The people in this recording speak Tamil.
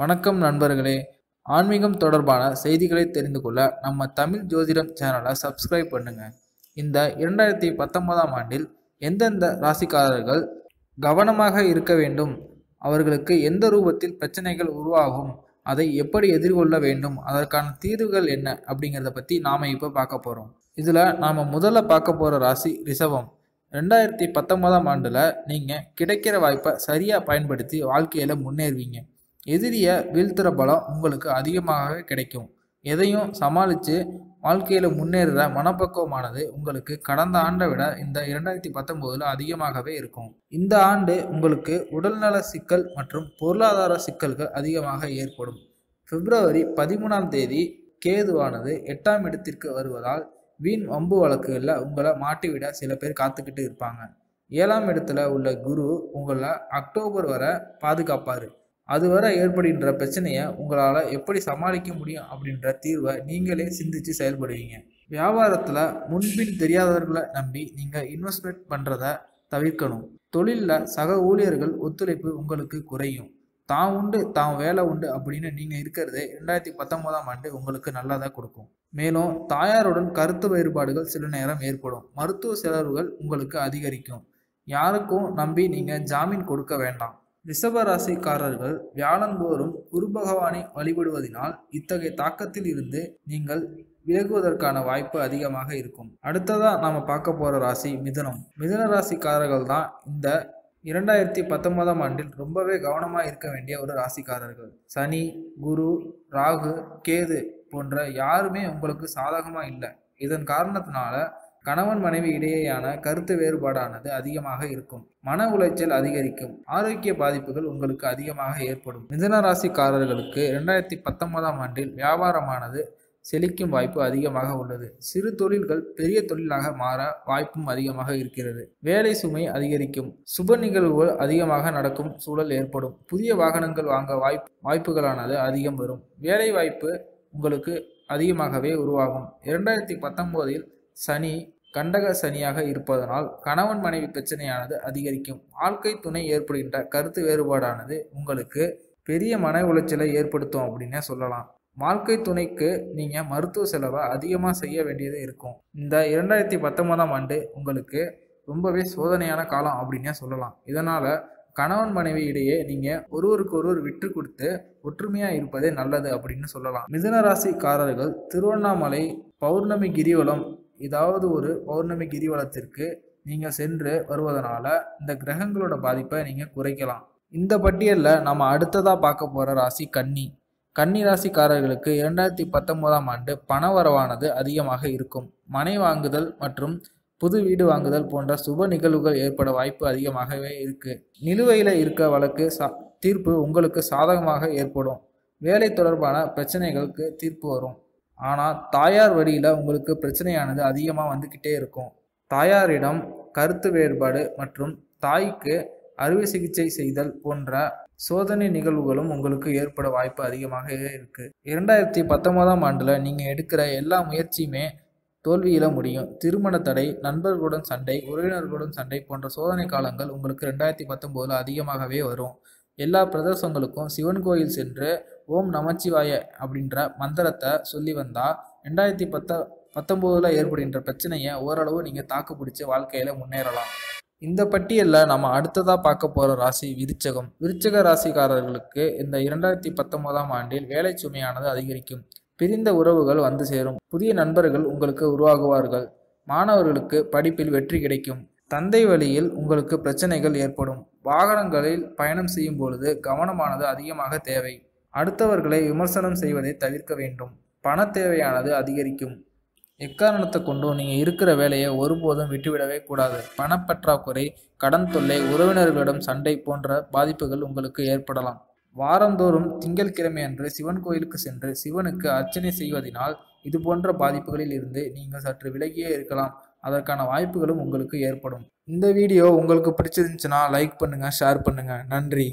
வணக்கம் நண்பர்களே. ஆன்மீகம் தொடர்பான செய்திகளை தெரிந்து கொள்ள நம்ம தமிழ் ஜோதிடம் சேனலை சப்ஸ்கிரைப் பண்ணுங்க. இந்த இரண்டாயிரத்தி பத்தொன்பதாம் ஆண்டில் எந்தெந்த ராசிக்காரர்கள் கவனமாக இருக்க வேண்டும்? அவர்களுக்கு எந்த ரூபத்தில் பிரச்சனைகள் உருவாகும்? அதை எப்படி எதிர்கொள்ள வேண்டும்? அதற்கான தீர்வுகள் என்ன? அப்படிங்கிறத பற்றி நாம் இப்போ பார்க்க போகிறோம் இதில் நாம் முதல்ல பார்க்க போகிற ராசி ரிஷபம். ரெண்டாயிரத்தி பத்தொன்பதாம் ஆண்டில் நீங்கள் கிடைக்கிற வாய்ப்பை சரியாக பயன்படுத்தி வாழ்க்கையில் முன்னேறுவீங்க. எதிரியை வீழ்த்துற பலம் உங்களுக்கு அதிகமாகவே கிடைக்கும். எதையும் சமாளித்து வாழ்க்கையில் முன்னேறுற மனப்பக்குவமானது உங்களுக்கு கடந்த ஆண்டை விட இந்த இரண்டாயிரத்தி பத்தொம்போதில் அதிகமாகவே இருக்கும். இந்த ஆண்டு உங்களுக்கு உடல்நல சிக்கல் மற்றும் பொருளாதார சிக்கல்கள் அதிகமாக ஏற்படும். பிப்ரவரி பதிமூணாம் தேதி கேதுவானது எட்டாம் இடத்திற்கு வருவதால் வீண் வம்பு வழக்குகளில் உங்களை மாட்டிவிட சில பேர் காத்துக்கிட்டு இருப்பாங்க. ஏழாம் இடத்துல உள்ள குரு உங்களை அக்டோபர் வரை பாதுகாப்பார். அதுவரை ஏற்படுகின்ற பிரச்சனையை உங்களால் எப்படி சமாளிக்க முடியும் அப்படின்ற தீர்வை நீங்களே சிந்திச்சு செயல்படுவீங்க. வியாபாரத்தில் முன்பின் தெரியாதவர்களை நம்பி நீங்கள் இன்வெஸ்ட்மெண்ட் பண்ணுறத தவிர்க்கணும். தொழிலில் சக ஊழியர்கள் ஒத்துழைப்பு உங்களுக்கு குறையும். தான் உண்டு தான் வேலை உண்டு அப்படின்னு நீங்கள் இருக்கிறதே ரெண்டாயிரத்தி பத்தொம்போதாம் ஆண்டு உங்களுக்கு நல்லதாக கொடுக்கும். மேலும் தாயாருடன் கருத்து வேறுபாடுகள் சில நேரம் ஏற்படும். மருத்துவ செலவுகள் உங்களுக்கு அதிகரிக்கும். யாருக்கும் நம்பி நீங்கள் ஜாமீன் கொடுக்க வேண்டாம். ரிஷபராசிக்காரர்கள் வியாழந்தோறும் குரு பகவானை வழிபடுவதனால் இத்தகைய தாக்கத்தில் இருந்து நீங்கள் விலகுவதற்கான வாய்ப்பு அதிகமாக இருக்கும். அடுத்ததா நாம பார்க்க போற ராசி மிதுனம். மிதன ராசிக்காரர்கள் தான் இந்த இரண்டாயிரத்தி பத்தொன்பதாம் ஆண்டில் ரொம்பவே கவனமாக இருக்க வேண்டிய ஒரு ராசிக்காரர்கள். சனி குரு ராகு கேது போன்ற யாருமே உங்களுக்கு சாதகமாக இல்லை. இதன் காரணத்தினால கணவன் மனைவி இடையேயான கருத்து வேறுபாடானது அதிகமாக இருக்கும். மன உளைச்சல் அதிகரிக்கும். ஆரோக்கிய பாதிப்புகள் உங்களுக்கு அதிகமாக ஏற்படும். மிதனராசிக்காரர்களுக்கு இரண்டாயிரத்தி பத்தொன்பதாம் ஆண்டில் வியாபாரமானது செழிக்கும் வாய்ப்பு அதிகமாக உள்ளது. சிறு தொழில்கள் பெரிய தொழிலாக மாற வாய்ப்பும் அதிகமாக இருக்கிறது. வேலை சுமை அதிகரிக்கும். சுப நிகழ்வுகள் அதிகமாக நடக்கும் சூழல் ஏற்படும். புதிய வாகனங்கள் வாங்க வாய்ப்பு வாய்ப்புகளானது அதிகம் வரும். வேலை வாய்ப்பு உங்களுக்கு அதிகமாகவே உருவாகும். இரண்டாயிரத்தி பத்தொம்போதில் சனி கண்டக சனியாக இருப்பதனால் கணவன் மனைவி பிரச்சனையானது அதிகரிக்கும். வாழ்க்கை துணை ஏற்படுகின்ற கருத்து வேறுபாடானது உங்களுக்கு பெரிய மன உளைச்சலை ஏற்படுத்தும் அப்படின்னே சொல்லலாம். வாழ்க்கை துணைக்கு நீங்கள் மருத்துவ செலவை அதிகமாக செய்ய வேண்டியது இருக்கும். இந்த இரண்டாயிரத்தி பத்தொன்பதாம் ஆண்டு உங்களுக்கு ரொம்பவே சோதனையான காலம் அப்படின்னே சொல்லலாம். இதனால் கணவன் மனைவி இடையே நீங்கள் ஒருவருக்கு ஒருவர் விட்டு கொடுத்து ஒற்றுமையாக இருப்பதே நல்லது அப்படின்னு சொல்லலாம். மிதுன ராசிக்காரர்கள் திருவண்ணாமலை பௌர்ணமி கிரிவலம் ஏதாவது ஒரு பௌர்ணமி கிரிவலத்திற்கு நீங்கள் சென்று வருவதனால இந்த கிரகங்களோட பாதிப்பை நீங்கள் குறைக்கலாம். இந்த பட்டியலில் நம்ம அடுத்ததாக பார்க்க போகிற ராசி கன்னி. கன்னி ராசிக்காரர்களுக்கு இரண்டாயிரத்தி பத்தொன்பதாம் ஆண்டு பண வரவானது அதிகமாக இருக்கும். மனை வாங்குதல் மற்றும் புது வீடு வாங்குதல் போன்ற சுப நிகழ்வுகள் ஏற்பட வாய்ப்பு அதிகமாகவே இருக்குது நிலுவையில் இருக்க வழக்கு சா தீர்ப்பு உங்களுக்கு சாதகமாக ஏற்படும். வேலை தொடர்பான பிரச்சனைகளுக்கு தீர்ப்பு வரும். ஆனால் தாயார் வழியில் உங்களுக்கு பிரச்சனையானது அதிகமாக வந்துக்கிட்டே இருக்கும். தாயாரிடம் கருத்து வேறுபாடு மற்றும் தாய்க்கு அறுவை சிகிச்சை செய்தல் போன்ற சோதனை நிகழ்வுகளும் உங்களுக்கு ஏற்பட வாய்ப்பு அதிகமாக இருக்கு. இரண்டாயிரத்தி பத்தொன்பதாம் ஆண்டில் நீங்கள் எடுக்கிற எல்லா முயற்சியுமே தோல்வியில் முடியும். திருமண தடை நண்பர்களுடன் சண்டை உறவினர்களுடன் சண்டை போன்ற சோதனை காலங்கள் உங்களுக்கு ரெண்டாயிரத்தி பத்தொம்போதில் அதிகமாகவே வரும். எல்லா பிரதேசங்களுக்கும் சிவன் கோயில் சென்று ஓம் நமச்சிவாய அப்படின்ற மந்திரத்தை சொல்லி வந்தால் ரெண்டாயிரத்தி பத்த பத்தொம்போதில் ஏற்படுகின்ற பிரச்சனையை ஓரளவு நீங்கள் தாக்கு பிடிச்சி வாழ்க்கையில் முன்னேறலாம். இந்த பட்டியலில் நம்ம அடுத்ததாக பார்க்க போகிற ராசி விருச்சகம். விருச்சக ராசிக்காரர்களுக்கு இந்த இரண்டாயிரத்தி பத்தொன்பதாம் ஆண்டில் வேலை சுமையானது அதிகரிக்கும். பிரிந்த உறவுகள் வந்து சேரும். புதிய நண்பர்கள் உங்களுக்கு உருவாகுவார்கள். மாணவர்களுக்கு படிப்பில் வெற்றி கிடைக்கும். தந்தை வழியில் உங்களுக்கு பிரச்சனைகள் ஏற்படும். வாகனங்களில் பயணம் செய்யும் பொழுது கவனமானது அதிகமாக தேவை. அடுத்தவர்களை விமர்சனம் செய்வதை தவிர்க்க வேண்டும். பண தேவையானது அதிகரிக்கும். எக்காரணத்தை கொண்டும் நீங்கள் இருக்கிற வேலையை ஒருபோதும் விட்டுவிடவே கூடாது. பணப்பற்றாக்குறை கடன் தொல்லை உறவினர்களிடம் சண்டை போன்ற பாதிப்புகள் உங்களுக்கு ஏற்படலாம். வாரந்தோறும் திங்கட்கிழமை அன்று சிவன் கோயிலுக்கு சென்று சிவனுக்கு அர்ச்சனை செய்வதனால் இது போன்ற பாதிப்புகளில் இருந்து நீங்கள் சற்று விலகியே இருக்கலாம். அதற்கான வாய்ப்புகளும் உங்களுக்கு ஏற்படும். இந்த வீடியோ உங்களுக்கு பிடிச்சிருந்துச்சுன்னா லைக் பண்ணுங்கள் ஷேர் பண்ணுங்கள் நன்றி.